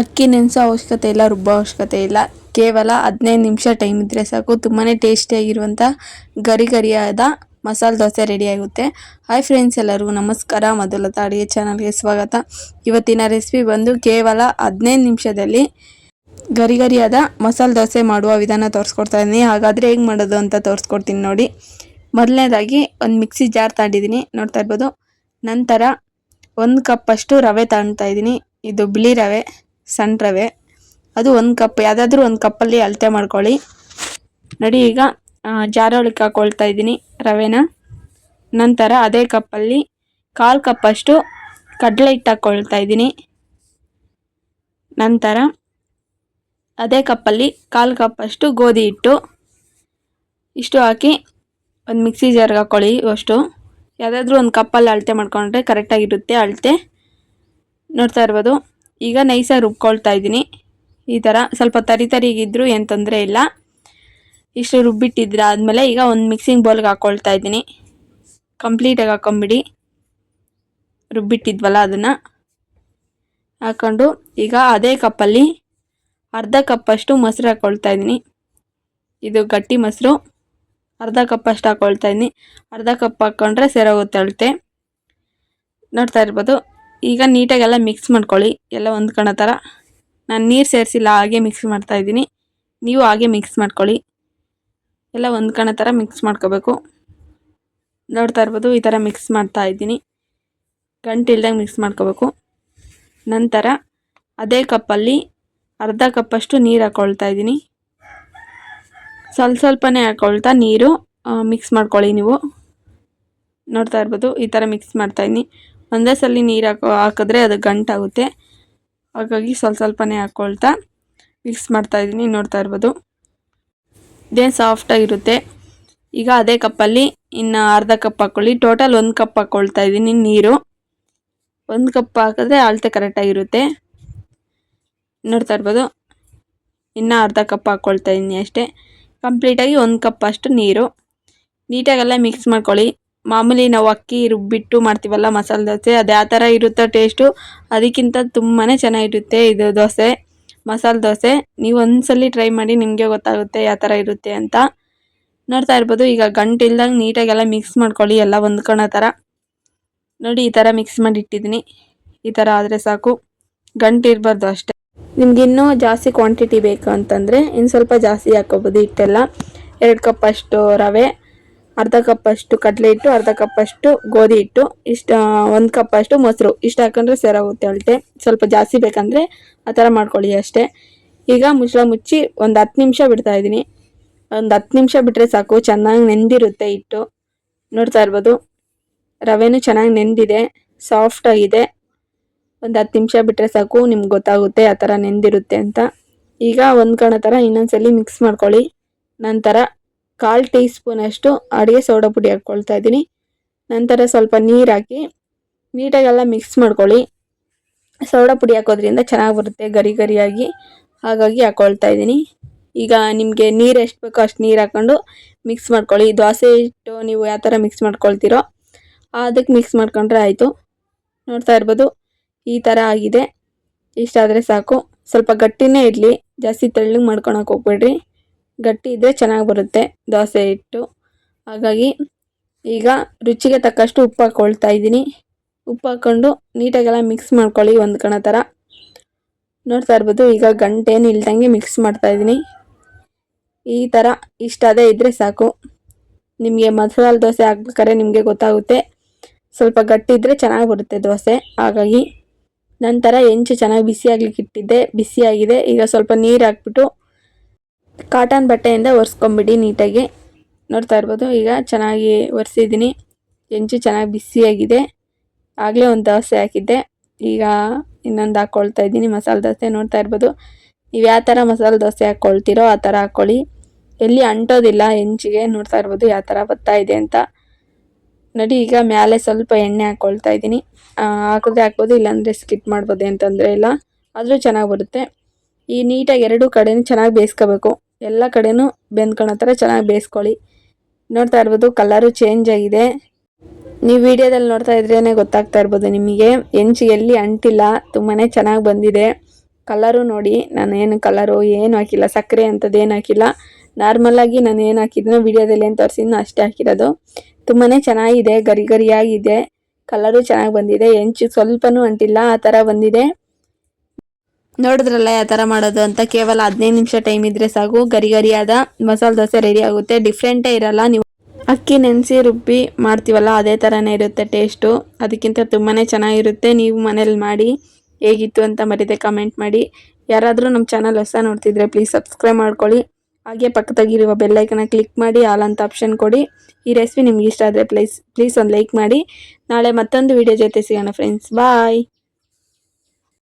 ಅಕ್ಕಿ ನೆನೆಸೋ ಅವಶ್ಯಕತೆ ಇಲ್ಲ, ರುಬ್ಬೋ ಅವಶ್ಯಕತೆ ಇಲ್ಲ. ಕೇವಲ ಹದಿನೈದು ನಿಮಿಷ ಟೈಮ್ ಇದ್ದರೆ ಸಾಕು. ತುಂಬಾ ಟೇಸ್ಟಿಯಾಗಿರುವಂಥ ಗರಿ ಗರಿಯಾದ ಮಸಾಲೆ ದೋಸೆ ರೆಡಿಯಾಗುತ್ತೆ ಹಾಯ್ ಫ್ರೆಂಡ್ಸ್ ಎಲ್ಲರಿಗೂ ನಮಸ್ಕಾರ. ಮಧುಲತಾ ಅಡುಗೆ ಚಾನಲ್ಗೆ ಸ್ವಾಗತ. ಇವತ್ತಿನ ರೆಸಿಪಿ ಬಂದು ಕೇವಲ ಹದಿನೈದು ನಿಮಿಷದಲ್ಲಿ ಗರಿ ಗರಿಯಾದ ಮಸಾಲೆ ದೋಸೆ ಮಾಡುವ ವಿಧಾನ ತೋರಿಸ್ಕೊಡ್ತಾ ಇದ್ದೀನಿ. ಹಾಗಾದರೆ ಹೇಗೆ ಮಾಡೋದು ಅಂತ ತೋರಿಸ್ಕೊಡ್ತೀನಿ ನೋಡಿ. ಮೊದಲನೇದಾಗಿ ಒಂದು ಮಿಕ್ಸಿ ಜಾರ್ ತಗೊಂಡಿದ್ದೀನಿ. ನೋಡ್ತಾ ಇರ್ಬೋದು. ನಂತರ ಒಂದು ಕಪ್ಪಷ್ಟು ರವೆ ತಗೊಳ್ತಾ ಇದ್ದೀನಿ. ಇದು ಬಿಳಿ ರವೆ. ಸಣ್ಣ ರವೆ ಅದು ಒಂದು ಕಪ್, ಯಾವುದಾದ್ರೂ ಒಂದು ಕಪ್ಪಲ್ಲಿ ಅಳತೆ ಮಾಡ್ಕೊಳ್ಳಿ. ನಡಿ ಈಗ ಜಾರೊಳಗೆ ಹಾಕೊಳ್ತಾ ಇದ್ದೀನಿ ರವೆನ. ನಂತರ ಅದೇ ಕಪ್ಪಲ್ಲಿ ಕಾಲು ಕಪ್ಪಷ್ಟು ಕಡಲೆ ಹಿಟ್ಟು ಹಾಕ್ಕೊಳ್ತಾ ಇದ್ದೀನಿ. ನಂತರ ಅದೇ ಕಪ್ಪಲ್ಲಿ ಕಾಲು ಕಪ್ಪಷ್ಟು ಗೋಧಿ ಹಿಟ್ಟು. ಇಷ್ಟು ಹಾಕಿ ಒಂದು ಮಿಕ್ಸಿ ಜಾರ್ಗೆ ಹಾಕ್ಕೊಳ್ಳಿ ಅಷ್ಟು. ಯಾವುದಾದ್ರೂ ಒಂದು ಕಪ್ಪಲ್ಲಿ ಅಳತೆ ಮಾಡ್ಕೊಂಡ್ರೆ ಕರೆಕ್ಟಾಗಿರುತ್ತೆ ಅಳತೆ. ನೋಡ್ತಾ ಇರ್ಬೋದು. ಈಗ ನೈಸಾಗಿ ರುಬ್ಕೊಳ್ತಾ ಇದ್ದೀನಿ. ಈ ಥರ ಸ್ವಲ್ಪ ತರಿ ತರಿಗಿದ್ರು ಏನು ತೊಂದರೆ ಇಲ್ಲ. ಇಷ್ಟು ರುಬ್ಬಿಟ್ಟಿದ್ರೆ ಆದಮೇಲೆ ಈಗ ಒಂದು ಮಿಕ್ಸಿಂಗ್ ಬೌಲ್ಗೆ ಹಾಕ್ಕೊಳ್ತಾ ಇದ್ದೀನಿ. ಕಂಪ್ಲೀಟಾಗಿ ಹಾಕ್ಕೊಂಬಿಡಿ ರುಬ್ಬಿಟ್ಟಿದ್ವಲ್ಲ ಅದನ್ನು. ಹಾಕ್ಕೊಂಡು ಈಗ ಅದೇ ಕಪ್ಪಲ್ಲಿ ಅರ್ಧ ಕಪ್ಪಷ್ಟು ಮೊಸರು ಹಾಕ್ಕೊಳ್ತಾ ಇದ್ದೀನಿ. ಇದು ಗಟ್ಟಿ ಮೊಸರು. ಅರ್ಧ ಕಪ್ಪಷ್ಟು ಹಾಕ್ಕೊಳ್ತಾ ಇದ್ದೀನಿ. ಅರ್ಧ ಕಪ್ ಹಾಕ್ಕೊಂಡ್ರೆ ಸೇರೋಗುತ್ತೆ ಅಳತೆ ನೋಡ್ತಾ ಇರ್ಬೋದು. ಈಗ ನೀಟಾಗೆಲ್ಲ ಮಿಕ್ಸ್ ಮಾಡ್ಕೊಳ್ಳಿ. ಎಲ್ಲ ಹೊಂದ್ಕೊಳೋ ಥರ ನಾನು ನೀರು ಸೇರಿಸಿಲ್ಲ, ಹಾಗೆ ಮಿಕ್ಸ್ ಮಾಡ್ತಾ ಇದ್ದೀನಿ. ನೀವು ಹಾಗೆ ಮಿಕ್ಸ್ ಮಾಡ್ಕೊಳ್ಳಿ. ಎಲ್ಲ ಹೊಂದ್ಕೊಳೋ ಥರ ಮಿಕ್ಸ್ ಮಾಡ್ಕೋಬೇಕು. ನೋಡ್ತಾ ಇರ್ಬೋದು, ಈ ಥರ ಮಿಕ್ಸ್ ಮಾಡ್ತಾ ಇದ್ದೀನಿ. ಗಂಟಿಲ್ದಂಗೆ ಮಿಕ್ಸ್ ಮಾಡ್ಕೋಬೇಕು. ನಂತರ ಅದೇ ಕಪ್ಪಲ್ಲಿ ಅರ್ಧ ಕಪ್ಪಷ್ಟು ನೀರು ಹಾಕ್ಕೊಳ್ತಾ ಇದ್ದೀನಿ. ಸ್ವಲ್ಪ ಸ್ವಲ್ಪನೇ ಹಾಕ್ಕೊಳ್ತಾ ನೀರು ಮಿಕ್ಸ್ ಮಾಡ್ಕೊಳ್ಳಿ ನೀವು. ನೋಡ್ತಾ ಇರ್ಬೋದು, ಈ ಥರ ಮಿಕ್ಸ್ ಮಾಡ್ತಾಯಿದ್ದೀನಿ ಒಂದೇ ಸಲ ನೀರು ಹಾಕೋ ಹಾಕಿದ್ರೆ ಅದು ಗಂಟಾಗುತ್ತೆ. ಹಾಗಾಗಿ ಸ್ವಲ್ಪ ಸ್ವಲ್ಪನೇ ಹಾಕ್ಕೊಳ್ತಾ ಮಿಕ್ಸ್ ಮಾಡ್ತಾ ಇದ್ದೀನಿ, ನೋಡ್ತಾ ಇರ್ಬೋದು. ಇದೇ ಸಾಫ್ಟಾಗಿರುತ್ತೆ ಈಗ ಅದೇ ಕಪ್ಪಲ್ಲಿ ಇನ್ನು ಅರ್ಧ ಕಪ್ ಹಾಕ್ಕೊಳ್ಳಿ ಟೋಟಲ್ ಒಂದು ಕಪ್ ಹಾಕ್ಕೊಳ್ತಾ ಇದ್ದೀನಿ ನೀರು. ಒಂದು ಕಪ್ ಹಾಕಿದ್ರೆ ಅಳತೆ ಕರೆಕ್ಟಾಗಿರುತ್ತೆ ನೋಡ್ತಾ ಇರ್ಬೋದು. ಇನ್ನೂ ಅರ್ಧ ಕಪ್ ಹಾಕ್ಕೊಳ್ತಾ ಇದ್ದೀನಿ ಅಷ್ಟೇ. ಕಂಪ್ಲೀಟಾಗಿ ಒಂದು ಕಪ್ ಅಷ್ಟು ನೀರು. ನೀಟಾಗೆಲ್ಲ ಮಿಕ್ಸ್ ಮಾಡ್ಕೊಳ್ಳಿ. ಮಾಮೂಲಿ ನಾವು ಅಕ್ಕಿ ರುಬ್ಬಿಟ್ಟು ಮಾಡ್ತೀವಲ್ಲ ಮಸಾಲೆ ದೋಸೆ, ಅದು ಯಾವ ಥರ ಇರುತ್ತೋ ಟೇಸ್ಟು ಅದಕ್ಕಿಂತ ತುಂಬಾ ಚೆನ್ನಾಗಿರುತ್ತೆ ಇದು ದೋಸೆ, ಮಸಾಲೆ ದೋಸೆ. ನೀವು ಒಂದ್ಸಲಿ ಟ್ರೈ ಮಾಡಿ ನಿಮಗೆ ಗೊತ್ತಾಗುತ್ತೆ ಯಾವ ಥರ ಇರುತ್ತೆ ಅಂತ. ನೋಡ್ತಾ ಇರ್ಬೋದು, ಈಗ ಗಂಟು ಇಲ್ದಂಗೆ ನೀಟಾಗೆಲ್ಲ ಮಿಕ್ಸ್ ಮಾಡ್ಕೊಳ್ಳಿ, ಎಲ್ಲ ಹೊಂದ್ಕೊಳೋ ಥರ ನೋಡಿ, ಈ ಥರ ಮಿಕ್ಸ್ ಮಾಡಿ ಇಟ್ಟಿದ್ದೀನಿ. ಈ ಥರ ಆದರೆ ಸಾಕು. ಗಂಟು ಇರಬಾರ್ದು ಅಷ್ಟೇ. ನಿಮ್ಗೆ ಇನ್ನೂ ಜಾಸ್ತಿ ಕ್ವಾಂಟಿಟಿ ಬೇಕು ಅಂತಂದರೆ ಇನ್ನು ಸ್ವಲ್ಪ ಜಾಸ್ತಿ ಹಾಕೋಬೋದು ಹಿಟ್ಟೆಲ್ಲ. ಎರಡು ಕಪ್ ಅಷ್ಟು ರವೆ. ಅರ್ಧ ಕಪ್ಪಷ್ಟು ಕಡಲೆ ಹಿಟ್ಟು, ಅರ್ಧ ಕಪ್ಪಷ್ಟು ಗೋಧಿ ಹಿಟ್ಟು, ಇಷ್ಟು ಒಂದು ಕಪ್ಪಷ್ಟು ಮೊಸರು. ಇಷ್ಟು ಹಾಕೊಂಡ್ರೆ ಸೇರಾಗುತ್ತೆ ಅಳತೆ. ಸ್ವಲ್ಪ ಜಾಸ್ತಿ ಬೇಕಂದರೆ ಆ ಥರ ಮಾಡ್ಕೊಳ್ಳಿ ಅಷ್ಟೇ. ಈಗ ಮುಚ್ಚಳ ಮುಚ್ಚಿ ಒಂದು ಹತ್ತು ನಿಮಿಷ ಬಿಡ್ತಾ ಇದ್ದೀನಿ. ಒಂದು ಹತ್ತು ನಿಮಿಷ ಬಿಟ್ಟರೆ ಸಾಕು, ಚೆನ್ನಾಗಿ ನೆಂದಿರುತ್ತೆ ಹಿಟ್ಟು. ನೋಡ್ತಾ ಇರ್ಬೋದು, ರವೆನೂ ಚೆನ್ನಾಗಿ ನೆಂದಿದೆ ಸಾಫ್ಟ್ ಆಗಿದೆ. ಒಂದು ಹತ್ತು ನಿಮಿಷ ಬಿಟ್ಟರೆ ಸಾಕು, ನಿಮ್ಗೆ ಗೊತ್ತಾಗುತ್ತೆ ಆ ಥರ ನೆಂದಿರುತ್ತೆ ಅಂತ. ಈಗ ಹೊಂದ್ಕೊಳೋ ಥರ ಇನ್ನೊಂದ್ಸಲಿ ಮಿಕ್ಸ್ ಮಾಡ್ಕೊಳ್ಳಿ. ನಂತರ ಕಾಲು ಟೀ ಸ್ಪೂನಷ್ಟು ಅಡುಗೆ ಸೋಡಾ ಪುಡಿ ಹಾಕ್ಕೊಳ್ತಾ ಇದ್ದೀನಿ. ನಂತರ ಸ್ವಲ್ಪ ನೀರು ಹಾಕಿ ನೀಟಾಗೆಲ್ಲ ಮಿಕ್ಸ್ ಮಾಡ್ಕೊಳ್ಳಿ. ಸೋಡಾ ಪುಡಿ ಹಾಕೋದ್ರಿಂದ ಚೆನ್ನಾಗಿ ಬರುತ್ತೆ ಗರಿ ಗರಿಯಾಗಿ. ಹಾಗಾಗಿ ಹಾಕ್ಕೊಳ್ತಾ ಇದ್ದೀನಿ. ಈಗ ನಿಮಗೆ ನೀರು ಎಷ್ಟು ಬೇಕೋ ಅಷ್ಟು ನೀರು ಹಾಕ್ಕೊಂಡು ಮಿಕ್ಸ್ ಮಾಡ್ಕೊಳ್ಳಿ. ದೋಸೆ ಹಿಟ್ಟು ನೀವು ಯಾವ ಥರ ಮಿಕ್ಸ್ ಮಾಡ್ಕೊಳ್ತೀರೋ ಅದಕ್ಕೆ ಮಿಕ್ಸ್ ಮಾಡ್ಕೊಂಡ್ರೆ ಆಯಿತು. ನೋಡ್ತಾ ಇರ್ಬೋದು ಈ ಥರ ಆಗಿದೆ. ಇಷ್ಟಾದರೆ ಸಾಕು. ಸ್ವಲ್ಪ ಗಟ್ಟಿನೇ ಇರಲಿ. ಜಾಸ್ತಿ ತೆಳ್ಳಗೆ ಮಾಡ್ಕೊಳಕ್ಕೆ ಹೋಗ್ಬೇಡ್ರಿ. ಗಟ್ಟಿ ಇದ್ದರೆ ಚೆನ್ನಾಗಿ ಬರುತ್ತೆ. ದೋಸೆ ಹಿಟ್ಟು. ಹಾಗಾಗಿ ಈಗ ರುಚಿಗೆ ತಕ್ಕಷ್ಟು ಉಪ್ಪು ಹಾಕ್ಕೊಳ್ತಾ ಇದ್ದೀನಿ. ಉಪ್ಪು ಹಾಕ್ಕೊಂಡು ನೀಟಾಗೆಲ್ಲ ಮಿಕ್ಸ್ ಮಾಡ್ಕೊಳ್ಳಿ ಒಂದು ಕಣ ಥರ ನೋಡ್ತಾ ಇರ್ಬೋದು ಈಗ ಗಂಟೇನು ಇಲ್ದಂಗೆ ಮಿಕ್ಸ್ ಮಾಡ್ತಾ ಇದ್ದೀನಿ. ಈ ಥರ ಇಷ್ಟಾದೇ ಇದ್ದರೆ ಸಾಕು. ನಿಮಗೆ ಮಸಾಲೆ ದೋಸೆ ಹಾಕ್ಬೇಕಾದ್ರೆ ನಿಮಗೆ ಗೊತ್ತಾಗುತ್ತೆ. ಸ್ವಲ್ಪ ಗಟ್ಟಿ ಇದ್ದರೆ ಚೆನ್ನಾಗಿ ಬರುತ್ತೆ ದೋಸೆ. ಹಾಗಾಗಿ ನಂತರ ಹೆಂಚು ಚೆನ್ನಾಗಿ ಬಿಸಿ ಆಗ್ಲಿಕ್ಕೆ ಇಟ್ಟಿದ್ದೆ. ಬಿಸಿಯಾಗಿದೆ ಈಗ ಸ್ವಲ್ಪ ನೀರು ಹಾಕ್ಬಿಟ್ಟು ಕಾಟನ್ ಬಟ್ಟೆಯಿಂದ ಒರೆಸ್ಕೊಂಬಿಡಿ ನೀಟಾಗಿ. ನೋಡ್ತಾ ಇರ್ಬೋದು, ಈಗ ಚೆನ್ನಾಗಿ ಒರೆಸಿದ್ದೀನಿ. ಹೆಂಚು ಚೆನ್ನಾಗಿ ಬಿಸಿಯಾಗಿದೆ. ಆಗಲೇ ಒಂದು ದೋಸೆ ಹಾಕಿದ್ದೆ. ಈಗ ಇನ್ನೊಂದು ಹಾಕ್ಕೊಳ್ತಾ ಇದ್ದೀನಿ, ಮಸಾಲೆ ದೋಸೆ ನೋಡ್ತಾ ಇರ್ಬೋದು. ನೀವು ಯಾವ ಥರ ಮಸಾಲೆ ದೋಸೆ ಹಾಕ್ಕೊಳ್ತೀರೋ ಆ ಥರ ಹಾಕ್ಕೊಳ್ಳಿ ಎಲ್ಲಿ ಅಂಟೋದಿಲ್ಲ, ಹೆಂಚಿಗೆ ನೋಡ್ತಾ ಇರ್ಬೋದು ಯಾವ ಥರ ಬರ್ತಾ ಇದೆ ಅಂತ. ನೋಡಿ, ಈಗ ಮೇಲೆ ಸ್ವಲ್ಪ ಎಣ್ಣೆ ಹಾಕ್ಕೊಳ್ತಾ ಇದ್ದೀನಿ. ಹಾಕಿದ್ರೆ ಹಾಕ್ಬೋದು, ಇಲ್ಲಾಂದರೆ ಸ್ಕಿಟ್ ಮಾಡ್ಬೋದು ಅಂತಂದರೆ ಇಲ್ಲ. ಆದರೂ ಚೆನ್ನಾಗಿ ಬರುತ್ತೆ. ಈ ನೀಟಾಗಿ ಎರಡೂ ಕಡೆನೂ ಚೆನ್ನಾಗಿ ಬೇಯಿಸ್ಕೋಬೇಕು. ಎಲ್ಲ ಕಡೆನೂ ಬೆಂದ್ಕೊಳೋ ಥರ ಚೆನ್ನಾಗಿ ಬೇಯಿಸ್ಕೊಳ್ಳಿ. ನೋಡ್ತಾ ಇರ್ಬೋದು ಕಲರು ಚೇಂಜ್ ಆಗಿದೆ. ನೀವು ವಿಡಿಯೋದಲ್ಲಿ ನೋಡ್ತಾ ಇದ್ರೇ ಗೊತ್ತಾಗ್ತಾ ಇರ್ಬೋದು ನಿಮಗೆ. ಹೆಂಚು ಎಲ್ಲಿ ಅಂಟಿಲ್ಲ ತುಂಬಾ ಚೆನ್ನಾಗಿ ಬಂದಿದೆ. ಕಲರು ನೋಡಿ ನಾನು ಏನು ಕಲರು ಏನು ಹಾಕಿಲ್ಲ, ಸಕ್ಕರೆ ಅಂಥದ್ದು ಏನು ಹಾಕಿಲ್ಲ. ನಾರ್ಮಲಾಗಿ ನಾನು ಏನು ಹಾಕಿದ್ನೋ ವಿಡಿಯೋದಲ್ಲಿ ಏನು ತೋರಿಸಿದ್ನೋ ಅಷ್ಟೇ ಹಾಕಿರೋದು. ತುಂಬಾ ಚೆನ್ನಾಗಿದೆ, ಗರಿ ಗರಿಯಾಗಿದೆ. ಕಲರು ಚೆನ್ನಾಗಿ ಬಂದಿದೆ, ಹೆಂಚು ಸ್ವಲ್ಪನೂ ಅಂಟಿಲ್ಲ, ಆ ಥರ ಬಂದಿದೆ. ನೋಡಿದ್ರಲ್ಲ ಯಾವ ಥರ ಮಾಡೋದು ಅಂತ ಕೇವಲ ಹದಿನೈದು ನಿಮಿಷ ಟೈಮ್ ಇದ್ದರೆ ಸಾಕು. ಗರಿ ಗರಿಯಾದ ಮಸಾಲೆ ದೋಸೆ ರೆಡಿ ಆಗುತ್ತೆ. ಡಿಫ್ರೆಂಟೇ ಇರಲ್ಲ. ನೀವು ಅಕ್ಕಿ, ನೆನೆಸಿ, ರುಬ್ಬಿ ಮಾಡ್ತೀವಲ್ಲ, ಅದೇ ಥರನೇ ಇರುತ್ತೆ ಟೇಸ್ಟು ಅದಕ್ಕಿಂತ ತುಂಬಾ ಚೆನ್ನಾಗಿರುತ್ತೆ. ನೀವು ಮನೇಲಿ ಮಾಡಿ ಹೇಗಿತ್ತು ಅಂತ ಮರೀದೆ ಕಮೆಂಟ್ ಮಾಡಿ. ಯಾರಾದರೂ ನಮ್ಮ ಚಾನಲ್ ಹೊಸ ನೋಡ್ತಿದ್ರೆ ಪ್ಲೀಸ್ ಸಬ್ಸ್ಕ್ರೈಬ್ ಮಾಡ್ಕೊಳ್ಳಿ. ಹಾಗೆ ಪಕ್ಕದಾಗಿರುವ ಬೆಲ್ಲೈಕನ್ನ ಕ್ಲಿಕ್ ಮಾಡಿ ಆಲ್ ಅಂತ ಆಪ್ಷನ್ ಕೊಡಿ. ಈ ರೆಸಿಪಿ ನಿಮ್ಗೆ ಇಷ್ಟ ಆದರೆ ಪ್ಲೀಸ್ ಪ್ಲೀಸ್ ಒಂದು ಲೈಕ್ ಮಾಡಿ. ನಾಳೆ ಮತ್ತೊಂದು ವಿಡಿಯೋ ಜೊತೆ ಸಿಗೋಣ ಫ್ರೆಂಡ್ಸ್ ಬಾಯ್